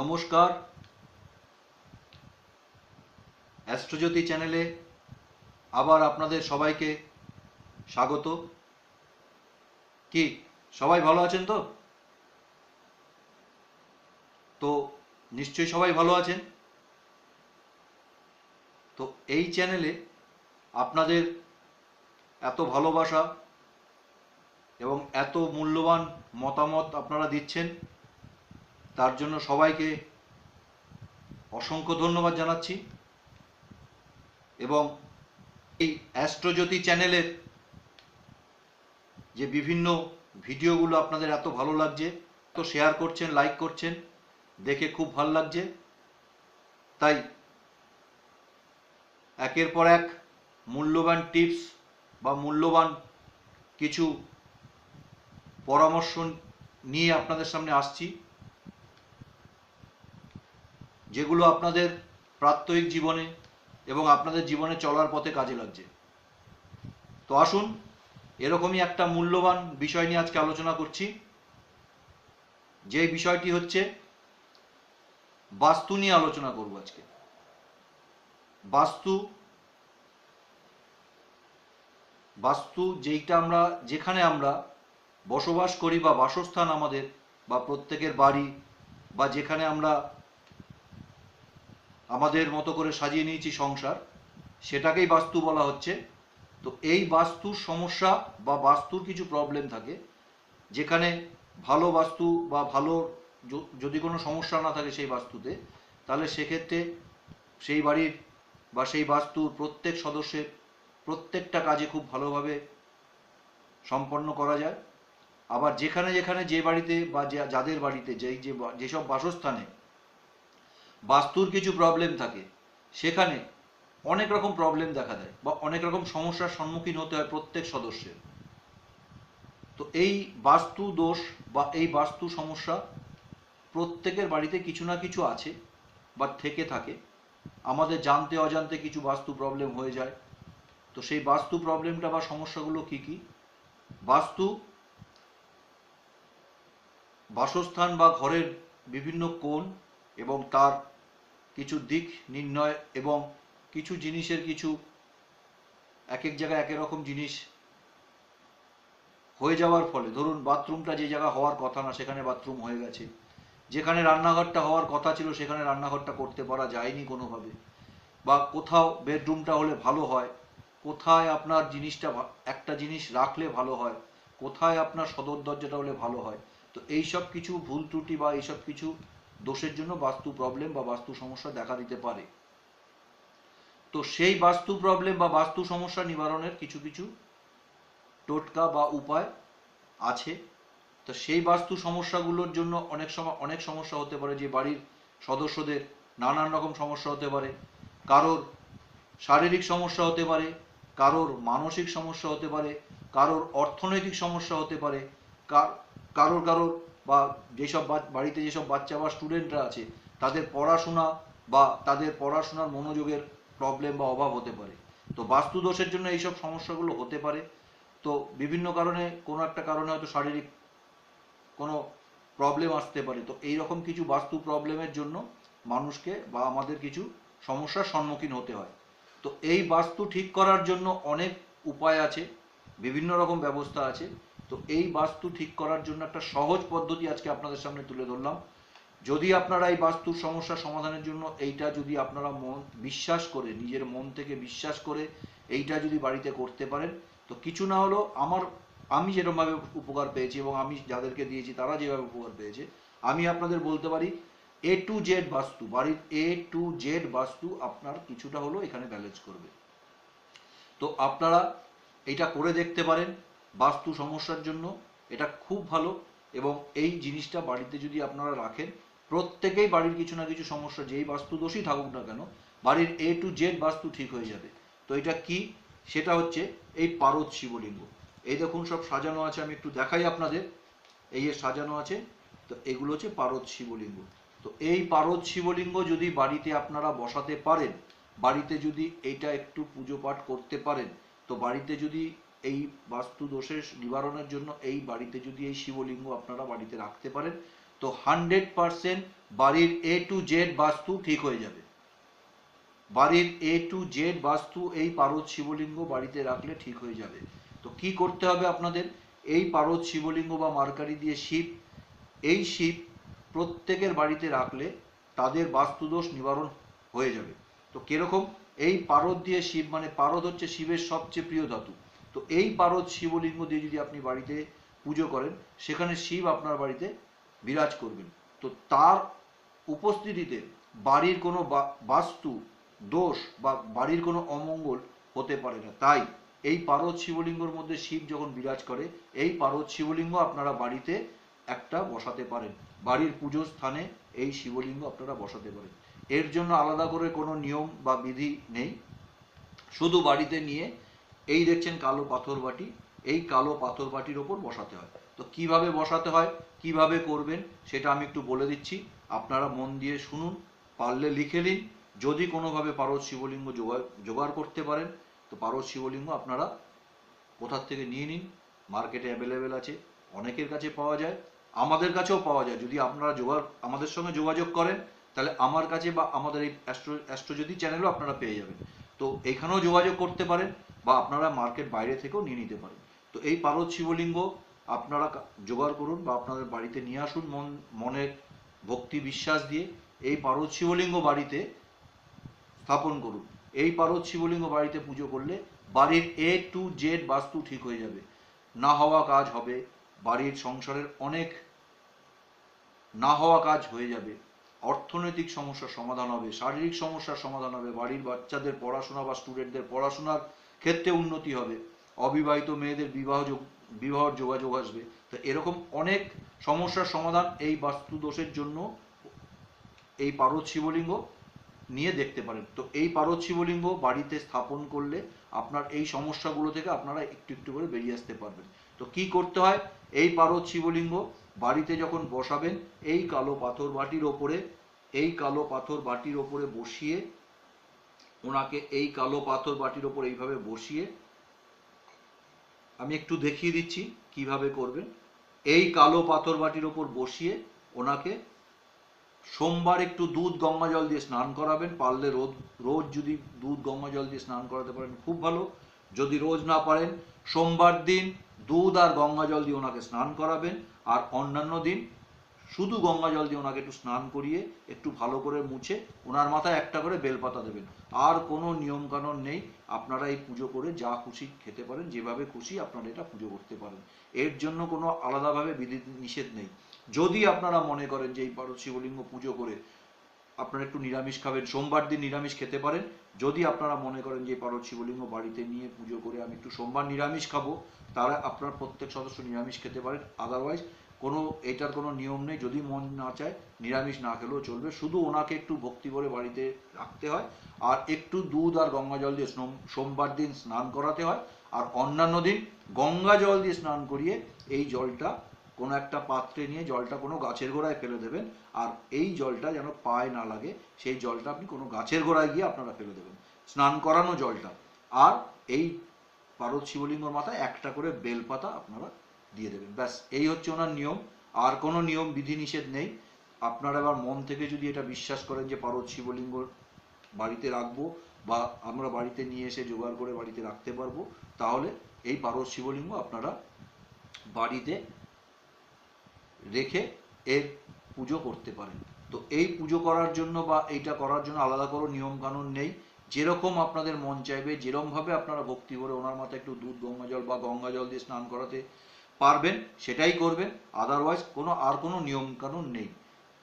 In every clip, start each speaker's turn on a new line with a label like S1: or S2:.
S1: নমস্কার। অ্যাস্ট্রোজ্যোতি চ্যানেলে আবার আপনাদের সবাইকে স্বাগত। কি, সবাই ভালো আছেন তো? তো নিশ্চয়ই সবাই ভালো আছেন? তো এই চ্যানেলে আপনাদের এত ভালোবাসা এবং এত মূল্যবান মতামত আপনারা দিচ্ছেন তার জন্য সবাইকে অসংখ্য ধন্যবাদ জানাচ্ছি। এবং এই অ্যাস্ট্রোজ্যোতি চ্যানেলের যে বিভিন্ন ভিডিওগুলো আপনাদের এত ভালো লাগছে, তো শেয়ার করছেন, লাইক করছেন, দেখে খুব ভালো লাগছে। তাই একের পর এক মূল্যবান টিপস বা মূল্যবান কিছু পরামর্শ নিয়ে আপনাদের সামনে আসছি। যেগুলো আপনাদের প্রাত্যহিক জীবনে এবং আপনাদের জীবনে চলার পথে কাজে লাগছে। তো আসুন, এরকমই একটা মূল্যবান বিষয় নিয়ে আজকে আলোচনা করছি। যে বিষয়টি হচ্ছে, বাস্তু নিয়ে আলোচনা করব আজকে। বাস্তু বাস্তু যেইটা আমরা, যেখানে আমরা বসবাস করি বা বাসস্থান আমাদের বা প্রত্যেকের বাড়ি বা যেখানে আমরা আমাদের মতো করে সাজিয়ে নিয়েছি সংসার, সেটাকেই বাস্তু বলা হচ্ছে। তো এই বাস্তুর সমস্যা বা বাস্তুর কিছু প্রবলেম থাকে, যেখানে ভালো বাস্তু বা ভালো যদি কোনো সমস্যা না থাকে সেই বাস্তুতে, তাহলে সেক্ষেত্রে সেই বাড়ির বা সেই বাস্তুর প্রত্যেক সদস্যের প্রত্যেকটা কাজে খুব ভালোভাবে সম্পন্ন করা যায়। আবার যেখানে যেখানে যে বাড়িতে বা যাদের বাড়িতে যেই যে যেসব বাসস্থানে বাস্তুর কিছু প্রবলেম থাকে, সেখানে অনেক রকম প্রবলেম দেখা দেয় বা অনেক রকম সমস্যার সম্মুখীন হতে হয় প্রত্যেক সদস্যের। তো এই বাস্তু দোষ বা এই বাস্তু সমস্যা প্রত্যেকের বাড়িতে কিছু না কিছু আছে বা থেকে থাকে। আমাদের জানতে অজান্তে কিছু বাস্তু প্রবলেম হয়ে যায়। তো সেই বাস্তু প্রবলেমটা বা সমস্যাগুলো কি কি? বাস্তু বাসস্থান বা ঘরের বিভিন্ন কোণ এবং তার কিছু দিক নির্ণয় এবং কিছু জিনিসের কিছু এক এক জায়গায় এক রকম জিনিস হয়ে যাওয়ার ফলে, ধরুন বাথরুমটা যে জায়গা হওয়ার কথা না, সেখানে বাথরুম হয়ে গেছে। যেখানে রান্নাঘরটা হওয়ার কথা ছিল, সেখানে রান্নাঘরটা করতে পারা যায়নি কোনোভাবে। বা কোথাও বেডরুমটা হলে ভালো হয়, কোথায় আপনার জিনিসটা একটা জিনিস রাখলে ভালো হয়, কোথায় আপনার সদর দরজাটা হলে ভালো হয়। তো এইসব কিছু ভুল ত্রুটি বা এইসব কিছু দোষের জন্য বাস্তু প্রবলেম বা বাস্তু সমস্যা দেখা দিতে পারে। তো সেই বাস্তু প্রবলেম বা বাস্তু সমস্যা নিবারণের কিছু কিছু টোটকা বা উপায় আছে। তো সেই বাস্তু সমস্যাগুলোর জন্য অনেক সময়, অনেক সমস্যা হতে পারে। যে বাড়ির সদস্যদের নানান রকম সমস্যা হতে পারে। কারোর শারীরিক সমস্যা হতে পারে, কারোর মানসিক সমস্যা হতে পারে, কারোর অর্থনৈতিক সমস্যা হতে পারে, কার- কারোর কারোর বা যেসব বাড়িতে যেসব বাচ্চা বা স্টুডেন্টরা আছে, তাদের পড়াশোনা বা তাদের পড়াশোনার মনোযোগের প্রবলেম বা অভাব হতে পারে। তো বাস্তু দোষের জন্য এইসব সমস্যাগুলো হতে পারে। তো বিভিন্ন কারণে কোনো একটা কারণে হয়তো শারীরিক কোনো প্রবলেম আসতে পারে। তো এই রকম কিছু বাস্তু প্রবলেমের জন্য মানুষকে বা আমাদের কিছু সমস্যার সম্মুখীন হতে হয়। তো এই বাস্তু ঠিক করার জন্য অনেক উপায় আছে, বিভিন্ন রকম ব্যবস্থা আছে। তো এই বাস্তু ঠিক করার জন্য একটা সহজ পদ্ধতি আজকে আপনাদের সামনে তুলে ধরলাম। যদি আপনারা এই বাস্তুর সমস্যা সমাধানের জন্য এইটা যদি আপনারা মন, বিশ্বাস করে, নিজের মন থেকে বিশ্বাস করে এইটা যদি বাড়িতে করতে পারেন, তো কিছু না হলেও আমার, আমি যেরকমভাবে উপকার পেয়েছি এবং আমি যাদেরকে দিয়েছি তারা যেভাবে উপকার পেয়েছে, আমি আপনাদের বলতে পারি এ টু জেড বাস্তু, বাড়ির এ টু জেড বাস্তু আপনার কিছুটা হলেও এখানে ব্যালেন্স করবে। তো আপনারা এটা করে দেখতে পারেন বাস্তু সমস্যার জন্য এটা খুব ভালো এবং এই জিনিসটা বাড়িতে যদি আপনারা রাখেন, প্রত্যেকেই বাড়ির কিছু না কিছু সমস্যা, যেই বাস্তু দোষই থাকুক না কেন, বাড়ির এ টু জেড বাস্তু ঠিক হয়ে যাবে। তো এটা কি? সেটা হচ্ছে এই পারদ শিবলিঙ্গ। এই দেখুন সব সাজানো আছে, আমি একটু দেখাই আপনাদের। এই যে সাজানো আছে, তো এগুলো হচ্ছে পারদ শিবলিঙ্গ। তো এই পারদ শিবলিঙ্গ যদি বাড়িতে আপনারা বসাতে পারেন, বাড়িতে যদি এইটা একটু পুজো পাঠ করতে পারেন, তো বাড়িতে যদি এই বাস্তু দোষের নিবারণের জন্য এই বাড়িতে যদি এই শিবলিঙ্গ আপনারা বাড়িতে রাখতে পারেন, তো হান্ড্রেড পারসেন্ট বাড়ির এ টু জেড বাস্তু ঠিক হয়ে যাবে। বাড়ির এ টু জেড বাস্তু এই পারদ শিবলিঙ্গ বাড়িতে রাখলে ঠিক হয়ে যাবে। তো কি করতে হবে আপনাদের? এই পারদ শিবলিঙ্গ বা মার্কারি দিয়ে শিব, এই শিব প্রত্যেকের বাড়িতে রাখলে তাদের বাস্তুদোষ নিবারণ হয়ে যাবে। তো কীরকম? এই পারদ দিয়ে শিব মানে পারদ হচ্ছে শিবের সবচেয়ে প্রিয় ধাতু। তো এই পারদ শিবলিঙ্গ দিয়ে যদি আপনি বাড়িতে পুজো করেন, সেখানে শিব আপনার বাড়িতে বিরাজ করবেন। তো তার উপস্থিতিতে বাড়ির কোনো বাস্তু দোষ বা বাড়ির কোনো অমঙ্গল হতে পারে না। তাই এই পারদ শিবলিঙ্গর মধ্যে শিব যখন বিরাজ করে, এই পারদ শিবলিঙ্গ আপনারা বাড়িতে একটা বসাতে পারেন। বাড়ির পুজো স্থানে এই শিবলিঙ্গ আপনারা বসাতে পারেন। এর জন্য আলাদা করে কোনো নিয়ম বা বিধি নেই। শুধু বাড়িতে নিয়ে এই দেখছেন কালো পাথর বাটি, এই কালো পাথর বাটির ওপর বসাতে হয়। তো কীভাবে বসাতে হয়, কীভাবে করবেন, সেটা আমি একটু বলে দিচ্ছি। আপনারা মন দিয়ে শুনুন, পারলে লিখে নিন। যদি কোনোভাবে পারদ শিবলিঙ্গ জোগাড় জোগাড় করতে পারেন, তো পারদ শিবলিঙ্গ আপনারা কোথার থেকে নিয়ে নিন? মার্কেটে অ্যাভেলেবেল আছে, অনেকের কাছে পাওয়া যায়, আমাদের কাছেও পাওয়া যায়। যদি আপনারা জোগাড়, আমাদের সঙ্গে যোগাযোগ করেন, তাহলে আমার কাছে বা আমাদের এই অ্যাস্ট্রো অ্যাস্ট্রোজ্যোতি চ্যানেলও আপনারা পেয়ে যাবেন। তো এখানেও যোগাযোগ করতে পারেন বা আপনারা মার্কেট বাইরে থেকেও নিয়ে নিতে পারেন। তো এই পারদ শিবলিঙ্গ আপনারা জোগাড় করুন বা আপনাদের বাড়িতে নিয়ে আসুন মন মনের ভক্তি বিশ্বাস দিয়ে এই পারদ শিবলিঙ্গ বাড়িতে স্থাপন করুন। এই পারদ শিবলিঙ্গ বাড়িতে পুজো করলে বাড়ির এ টু জেড বাস্তু ঠিক হয়ে যাবে। না হওয়া কাজ হবে, বাড়ির সংসারের অনেক না হওয়া কাজ হয়ে যাবে। অর্থনৈতিক সমস্যার সমাধান হবে, শারীরিক সমস্যার সমাধান হবে, বাড়ির বাচ্চাদের পড়াশোনা বা স্টুডেন্টদের পড়াশোনার ক্ষেত্রে উন্নতি হবে। অবিবাহিত মেয়েদের বিবাহ বিবাহর যোগাযোগ আসবে। তো এরকম অনেক সমস্যার সমাধান এই বাস্তু দোষের জন্য এই পারদ শিবলিঙ্গ নিয়ে দেখতে পারেন। তো এই পারদ শিবলিঙ্গ বাড়িতে স্থাপন করলে আপনার এই সমস্যাগুলো থেকে আপনারা একটু একটু করে বেরিয়ে আসতে পারবেন। তো কি করতে হয়? এই পারদ শিবলিঙ্গ বাড়িতে যখন বসাবেন, এই কালো পাথর বাটির ওপরে, এই কালো পাথর বাটির ওপরে বসিয়ে ওনাকে এই কালো পাথর বাটির ওপর এইভাবে বসিয়ে আমি একটু দেখিয়ে দিচ্ছি কীভাবে করবেন। এই কালো পাথর বাটির ওপর বসিয়ে ওনাকে সোমবার একটু দুধ গঙ্গা জল দিয়ে স্নান করাবেন। পারলে রোজ রোজ যদি দুধ গঙ্গা জল দিয়ে স্নান করাতে পারেন, খুব ভালো। যদি রোজ না পারেন, সোমবার দিন দুধ আর গঙ্গা জল দিয়ে ওনাকে স্নান করাবেন আর অন্যান্য দিন শুধু গঙ্গা জল দিয়ে ওনাকে একটু স্নান করিয়ে একটু ভালো করে মুছে ওনার মাথায় একটা করে বেলপাতা দেবেন। আর কোনো নিয়ম কানুন নেই। আপনারা এই পুজো করে যা খুশি খেতে পারেন, যেভাবে খুশি আপনারা এটা পুজো করতে পারেন। এর জন্য কোনো আলাদাভাবে বিধি নিষেধ নেই। যদি আপনারা মনে করেন যে এই পারদ শিবলিঙ্গ পুজো করে আপনারা একটু নিরামিষ খাবেন, সোমবার দিন নিরামিষ খেতে পারেন। যদি আপনারা মনে করেন যে পারদ শিবলিঙ্গ বাড়িতে নিয়ে পুজো করে আমি একটু সোমবার নিরামিষ খাব তারা আপনার প্রত্যেক সদস্য নিরামিষ খেতে পারেন। আদারওয়াইজ কোনো, এটার কোনো নিয়ম নেই। যদি মন না চায়, নিরামিষ না খেলেও চলবে। শুধু ওনাকে একটু ভক্তি করে বাড়িতে রাখতে হয়। আর একটু দুধ আর গঙ্গা জল দিয়ে সোমবার দিন স্নান করাতে হয়। আর অন্যান্য দিন গঙ্গা জল দিয়ে স্নান করিয়ে এই জলটা কোনো একটা পাত্রে নিয়ে জলটা কোনো গাছের গোড়ায় ফেলে দেবেন। আর এই জলটা যেন পায়ে না লাগে, সেই জলটা আপনি কোনো গাছের গোড়ায় গিয়ে আপনারা ফেলে দেবেন। স্নান করানো জলটা। আর এই পারদ শিবলিঙ্গর মাথায় একটা করে বেলপাতা আপনারা দিয়ে দেবেন। ব্যাস, এই হচ্ছে ওনার নিয়ম। আর কোনো নিয়ম, বিধিনিষেধ নেই। আপনারা এবার মন থেকে যদি এটা বিশ্বাস করেন যে পারদ শিবলিঙ্গ বাড়িতে রাখব বা আমরা বাড়িতে নিয়ে এসে জোগাড় করে বাড়িতে রাখতে পারব, তাহলে এই পারদ শিবলিঙ্গ আপনারা বাড়িতে রেখে এর পুজো করতে পারেন। তো এই পুজো করার জন্য বা এইটা করার জন্য আলাদা কোনো নিয়ম কানুন নেই। যেরকম আপনাদের মন চাইবে যেরকম ভাবে আপনারা ভক্তি করে ওনার মাথায় একটু দুধ, গঙ্গা জল বা গঙ্গা জল দিয়ে স্নান করাতে পারবেন, সেটাই করবেন। আদারওয়াইজ কোনো আর কোনো নিয়মকানুন নেই।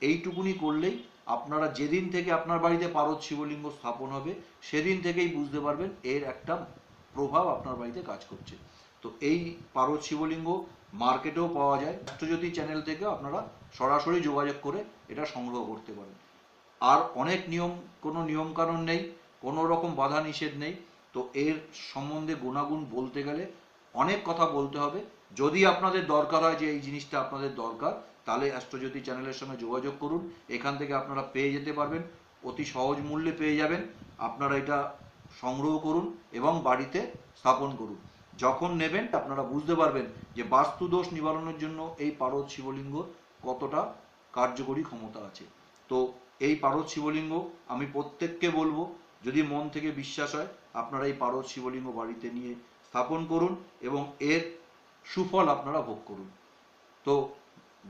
S1: এইটুকুনি করলেই আপনারা যেদিন থেকে আপনার বাড়িতে পারদ শিবলিঙ্গ স্থাপন হবে, সেদিন থেকেই বুঝতে পারবেন এর একটা প্রভাব আপনার বাড়িতে কাজ করছে। তো এই পারদ শিবলিঙ্গ মার্কেটেও পাওয়া যায়। রাষ্ট্রজ্যোতি চ্যানেল থেকে আপনারা সরাসরি যোগাযোগ করে এটা সংগ্রহ করতে পারেন। আর অনেক নিয়ম, কোনো নিয়মকানুন নেই, কোনো রকম বাধা নিষেধ নেই। তো এর সম্বন্ধে গুণাগুণ বলতে গেলে অনেক কথা বলতে হবে। যদি আপনাদের দরকার হয় যে এই জিনিসটা আপনাদের দরকার, তাহলে অ্যাস্ট্রোজ্যোতি চ্যানেলের সঙ্গে যোগাযোগ করুন। এখান থেকে আপনারা পেয়ে যেতে পারবেন, অতি সহজ মূল্যে পেয়ে যাবেন। আপনারা এটা সংগ্রহ করুন এবং বাড়িতে স্থাপন করুন। যখন নেবেন, আপনারা বুঝতে পারবেন যে বাস্তু দোষ নিবারণের জন্য এই পারদ শিবলিঙ্গ কতটা কার্যকরী ক্ষমতা আছে। তো এই পারদ শিবলিঙ্গ আমি প্রত্যেককে বলব, যদি মন থেকে বিশ্বাস হয়, আপনারা এই পারদ শিবলিঙ্গ বাড়িতে নিয়ে স্থাপন করুন এবং এর সুফল আপনারা ভোগ করুন। তো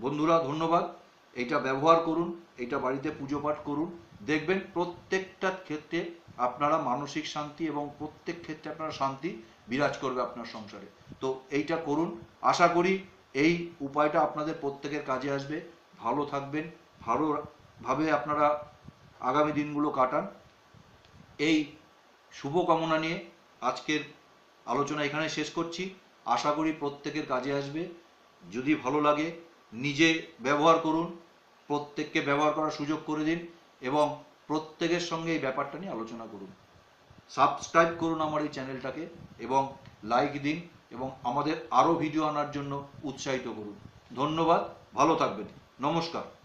S1: বন্ধুরা, ধন্যবাদ। এইটা ব্যবহার করুন এটা বাড়িতে পুজো পাঠ করুন। দেখবেন প্রত্যেকটা ক্ষেত্রে আপনারা মানসিক শান্তি এবং প্রত্যেক ক্ষেত্রে আপনারা শান্তি বিরাজ করবে আপনার সংসারে। তো এইটা করুন। আশা করি এই উপায়টা আপনাদের প্রত্যেকের কাজে আসবে। ভালো থাকবেন, ভালোভাবে আপনারা আগামী দিনগুলো কাটান। এই শুভকামনা নিয়ে আজকের আলোচনা এখানে শেষ করছি। আশা করি প্রত্যেকের কাজে আসবে। যদি ভালো লাগে, নিজে ব্যবহার করুন, প্রত্যেককে ব্যবহার করার সুযোগ করে দিন এবং প্রত্যেকের সঙ্গে এই ব্যাপারটা নিয়ে আলোচনা করুন। সাবস্ক্রাইব করুন আমার এই চ্যানেলটাকে এবং লাইক দিন এবং আমাদের আরও ভিডিও আনার জন্য উৎসাহিত করুন। ধন্যবাদ, ভালো থাকবেন। নমস্কার।